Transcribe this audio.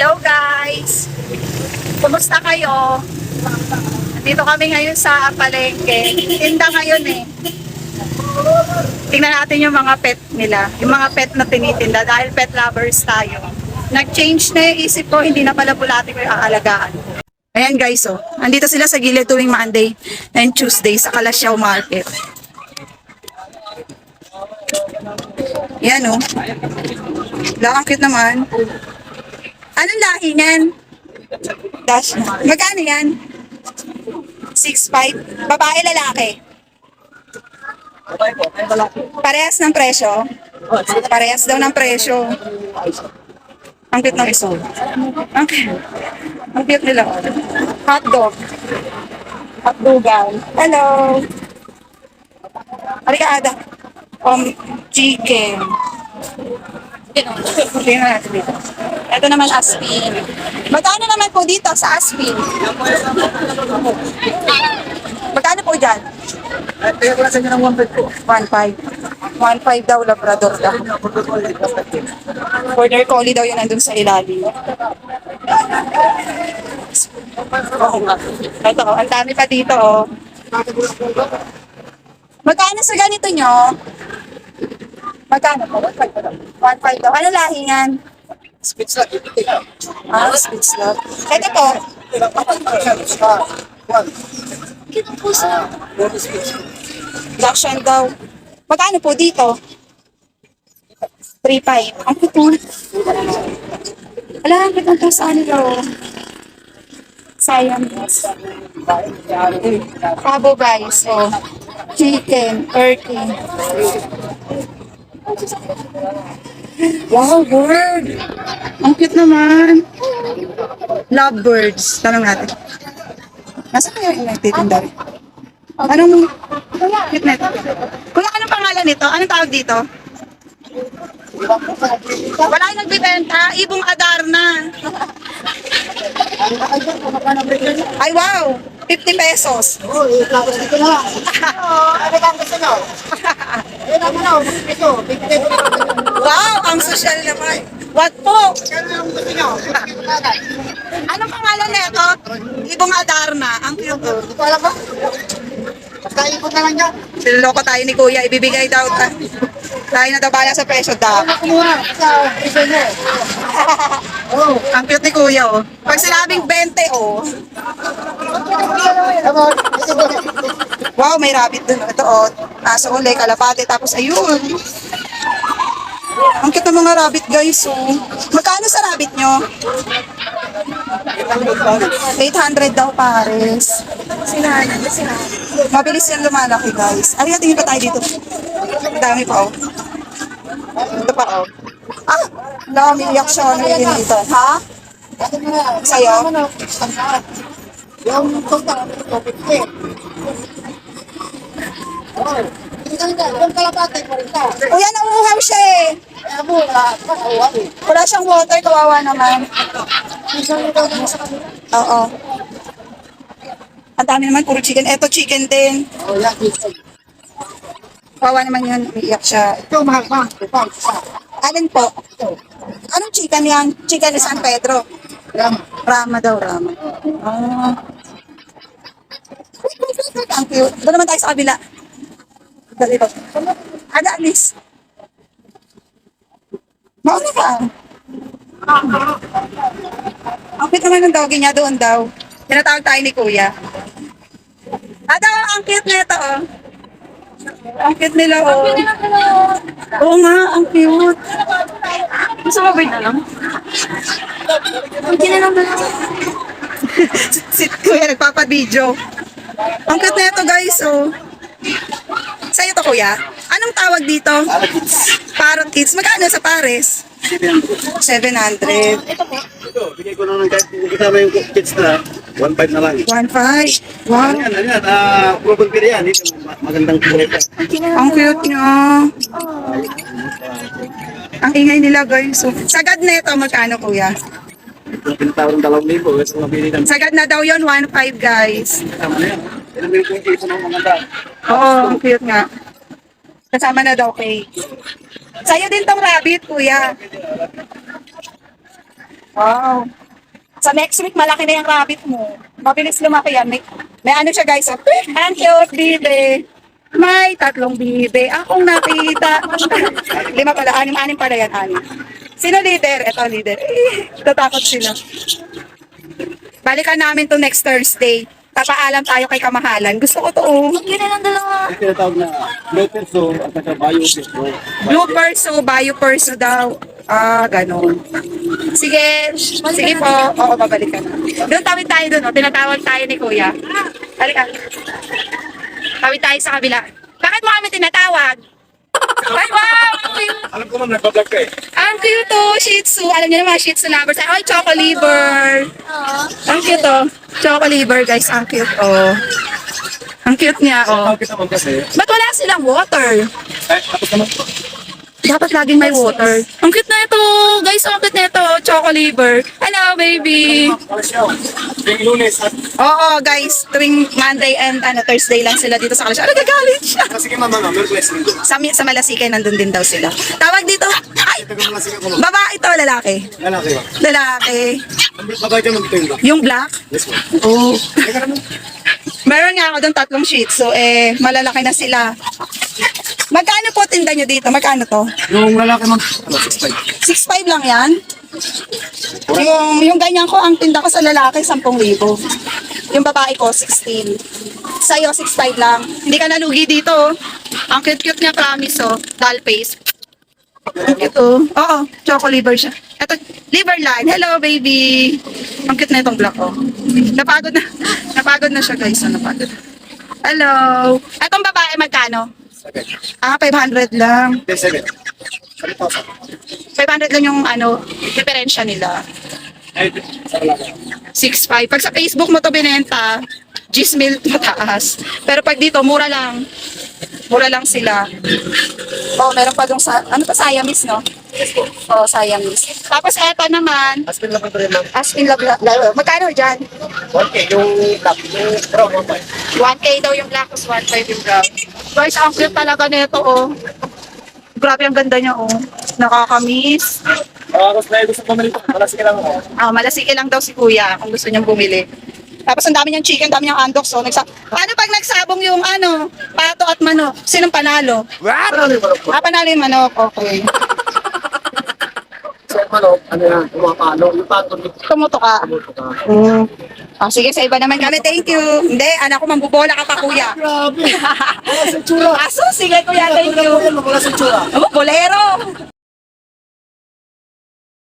Hello guys! Kumusta kayo? Dito kami ngayon sa palengke. Tinda ngayon eh. Tingnan natin yung mga pet nila. Yung mga pet na tinitinda dahil pet lovers tayo. Nag-change na yung isip ko, hindi na pala bulati ko yung aalagaan ko. Ayan guys, oh. Andito sila sa gilid tuwing Monday and Tuesday sa Kalasyaw Market. Yan oh. Wala, ang cute naman. Anong lahi niyan? Dash. Magkano yan? 6'5"? Babae, lalaki? Parehas ng presyo? Parehas daw ng presyo. Ang cute ng iso. Ang cute. Ang cute nila. Hotdog. Hotdogan. Hello. Arika, Um, chicken. Tingnan natin dito. Ito naman aspin. Magkano naman po dito sa aspin? Magkano po dyan? Kaya ko na sa inyo ng 1.5 po. 1.5. 1.5 daw, Labrador daw. Border Collie daw yun nandun sa ilalim. Oo nga. Ito, oh, ang dami pa dito, oh. Magkano sa ganito nyo? Magkano po? 1.5 daw. Ano lahi yan? Speech lang. Ah, speech love. Ito po. Kito po sa Jackson daw. Magkano po dito? 3.5. Ang puto. Wala, ang puto sa ano daw. Sayang. Pabo guys. Oh. Chicken. Turkey. Wow, bird! Ang cute naman. Lovebirds. Tanong natin. Nasaan kaya yung nagtitinda rin? Anong cute na ito? Kuya, anong pangalan nito? Anong tawag dito? Wala yung nagbibenta. Ibong Adarna. Ay, wow! 50 pesos. Oo, itlapos dito na lang. Ano ka gusto nyo? Wow! Ang social naman. What po? Na. Anong pangalan nito? Ibong Adarna. Ang cute. oh. Hindi ko ba? Basta ikot na lang dyan. Siloloko tayo ni Kuya. Ibibigay daw. ta- Tayo na daw bala sa presyo daw. Ano ko muna? Basta gusto nyo. Oo. Ang cute ni Kuya, oh. Pag sinabing 20, oh. Ito ba? Wow, may rabbit dun. Ito o, oh, aso ulay, kalapate. Tapos ayun. Ang kita mga rabbit guys oh. Magkano sa rabbit nyo? 800 daw pares. Sinahan, sinahan. Mabilis yan lumalaki guys. Ari, tingin pa tayo dito. Dami pa oh. Ito pa oh. Ah! Dami no, reaction din dito. Ha? Sa'yo? Yung total, 50. Oh. Kuya, ano, nauuhaw siya eh. Wala siyang water, kawawa naman. Oo. Ang dami naman, puro chicken. Eto, chicken din. Kawawa naman yun, umiiyak siya. Ito, mahal ba? Alin po? Anong chicken yan? Chicken ni San Pedro? Rama. Rama daw, Rama. Oh. Ang cute. Doon naman tayo sa kabila. Dali ba? Ano, Alice? Mauna ka. Ang naman ng doggy niya doon daw. Tinatawag tayo ni Kuya. Ada, ang cute nito, oh. Ang cute nila, oh. Oo nga, ang cute. Gusto mo ba na lang? Hindi na lang na si Kuya nagpapa-video. Ang cute na ito, guys, oh. Sa'yo to, Kuya? Anong tawag dito? Parrot Kids. Magkano sa pares? 700. Ito, bigay ko na ng kahit hindi kasama yung kids na 1.5 na lang. 1.5. Wow. Ano yan, ano yan, proven pero yan, dito, ma- magandang kulay pa. Ang cute niya. Ang ingay nila, guys. So, sagad na ito, magkano, Kuya? Pinatawag ng dalawang libo, Sagad na daw yon 1.5, guys. tama na yan. Pinamili ko yung kids ng maganda. Oo, ang cute nga. Kasama na daw cake. Sa'yo din tong rabbit, kuya. Wow. Sa next week, malaki na yung rabbit mo. Mabilis lumaki yan. May, may ano siya guys. oh. Ang cute, bibe. May tatlong bibe. Akong nakita. Lima pala. Anim, anim pala yan. Anim. Sino leader? Ito leader. Eh, tatakot sila. Balikan namin to next Thursday. Papaalam tayo kay Kamahalan. Gusto ko to. oh. Yun na lang dalawa. Yung tinatawag na low perso at saka bio perso. Blue perso, bio perso daw. Ah, ganun. Sige, sige po. Oo, babalik ka na. Doon tawid tayo doon, oh. tinatawag tayo ni Kuya. Halika. Tawid tayo sa kabila. Bakit mo kami tinatawag? Ay, wow! Ang cute. Alam ko ma'am, nagbablog ka eh. Ang cute oh, Shih Tzu. Alam niyo naman, Shih Tzu lovers. Ay, Choco Liver. Ang cute oh. Choco Liver, guys. Ang cute oh. Ang cute niya oh. Ba't wala silang water? Dapat laging may water. Ang cute na ito. Guys, ang cute na ito. Choco liver. Hello, baby. Oo, guys. Tuwing Monday and ano, Thursday lang sila dito sa Kalasya. Ano, gagalit siya. Ah, sige ma'am, ma'am, Merkules rin doon. Sa, sa Malasike, nandun din daw sila. Tawag dito. Ay! Babae to, lalaki. Lalaki ma'am. Lalaki. Dyan ma'am ito yung black. Yung black. Yes ma'am. Oo. Ma'am. Meron nga ako doon tatlong sheets. So, eh, malalaki na sila. Magkano po tinda nyo dito? Magkano to? Yung lalaki ma'am, ano, 6'5". 6'5 lang yan? Yung, yung ganyan ko, ang tinda ko sa lalaki, 10,000. Yung babae ko, 16. Sa'yo, 6'5 lang. Hindi ka nalugi dito. oh. Ang cute-cute niya, promise, oh. Doll face. Oh. Oo, choco liver siya. Ito, liver line. Hello, baby. Ang cute na itong black, oh. Napagod na. Napagod na siya, guys. Oh, napagod. Hello. Itong babae, magkano? Ah, 500 lang. Okay, 7. 500 lang yung ano, diferensya nila. Ay, sa lalaki. 6.5. Pag sa Facebook mo to binenta, mil mataas. Pero pag dito, mura lang. Mura lang sila. Oh, meron pa dong sa, ano pa, Siamese, no? Oh, Siamese. Tapos eto naman, Aspin lang po rin ma'am. Aspin Lab, Lab- magkano dyan? 1K, yung black, yung brown, 1.5. 1K daw yung black, tapos 1.5 yung brown. Guys, ang cute talaga nito, oh. Grabe ang ganda niya, oh. Nakakamiss. Ah, gusto na gusto pumili po. Wala sige lang ako. Ah, malasiki lang daw si kuya kung gusto niyang bumili. Tapos ang dami niyang chicken, ang dami niyang andok. So, nagsa Paano pag nagsabong yung ano, pato at manok? Sinong panalo? Yung manok po? Ah, panalo yung manok. Okay. Sa manok, ano yan, pumapalo. Yung pato, yung Tumuto ka. pato ka. Mm. Ah, sige, sa iba naman kami. Thank you. Hindi, anak ko, mambubola ka pa, kuya. Grabe. Wala sa tsura. Aso, sige, kuya. Thank you. Wala sa tsura. Oh, bolero.